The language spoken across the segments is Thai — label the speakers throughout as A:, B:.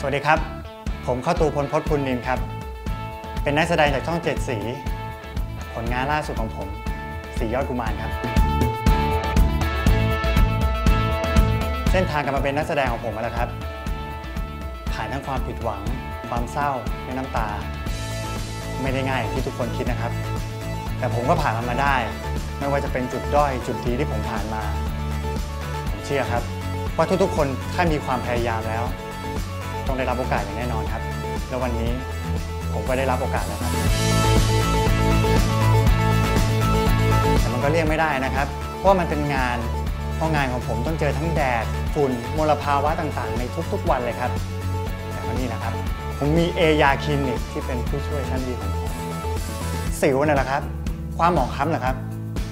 A: สวัสดีครับ ผมเข้าตูพลพศพุนนินครับ เป็นนักแสดงจากช่องเจ็ดสี ผลงานล่าสุดของผม สียอดกุมารครับ เส้นทางการมาเป็นนักแสดงของผมมาแล้วครับ ผ่านทั้งความผิดหวัง ความเศร้าและน้ำตา ไม่ได้ง่ายอย่างที่ทุกคนคิดนะครับ แต่ผมก็ผ่านมันมาได้ ไม่ว่าจะเป็นจุดด้อยจุดดีที่ผมผ่านมา ผมเชื่อครับว่าทุกๆคนถ้ามีความพยายามแล้ว ต้องได้รับโอกาสอย่างแน่นอนครับ แล้ววันนี้ผมก็ได้รับโอกาสแล้วครับ แต่มันก็เลี่ยงไม่ได้นะครับ เพราะว่ามันเป็นงานเพราะงานของผมต้องเจอทั้งแดดฝุ่นมลภาวะต่างๆ ในทุกๆวันเลยครับ แต่ก็นี่นะครับ ผมมีเอยาคลินิกที่เป็นผู้ช่วยชั้นดีของผมสิวน่ะแหละครับ ความหมองคล้ำเหรอครับ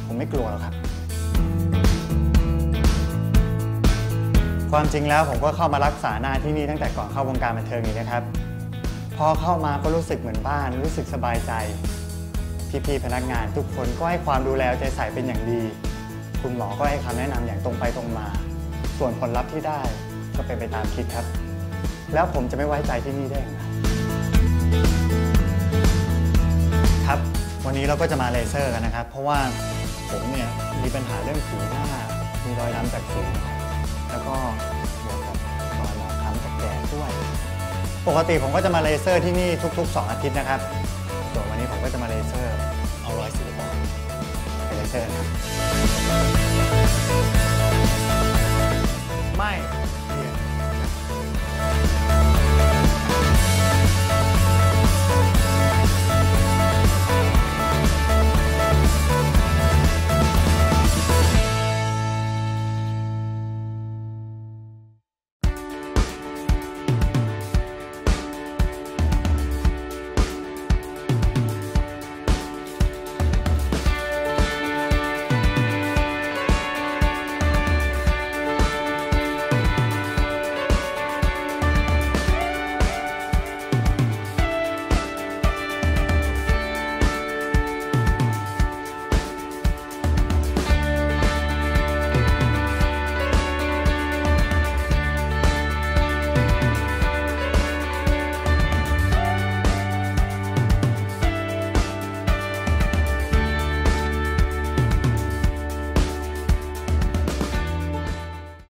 A: ผมไม่กลัวหรอกครับ ความจริงแล้วผมก็เข้ามารักษาหน้าที่นี่ตั้งแต่ก่อนเข้าวงการบันเทิงนี้นะครับ พอเข้ามาก็รู้สึกเหมือนบ้าน รู้สึกสบายใจ พี่ๆพนักงานทุกคนก็ให้ความดูแลใจใส่เป็นอย่างดี คุณหมอก็ให้คำแนะนำอย่างตรงไปตรงมา ส่วนผลลัพธ์ที่ได้ก็เป็นไปตามคิดครับ แล้วผมจะไม่ไว้ใจที่นี่ได้อย่างไรครับ วันนี้เราก็จะมาเลเซอร์กันนะครับ เพราะว่าผมเนี่ยมีปัญหาเรื่องผิวหน้า มีรอยดำจากสิว แล้วก็บวกกับรอยหมองคล้ำจากแดดด้วย ปกติผมก็จะมาเลเซอร์ที่นี่ทุก ๆ 2 อาทิตย์นะครับส่วนวันนี้ผมก็จะมาเลเซอร์เอารอยสิวออกไปเลเซอร์นะครับ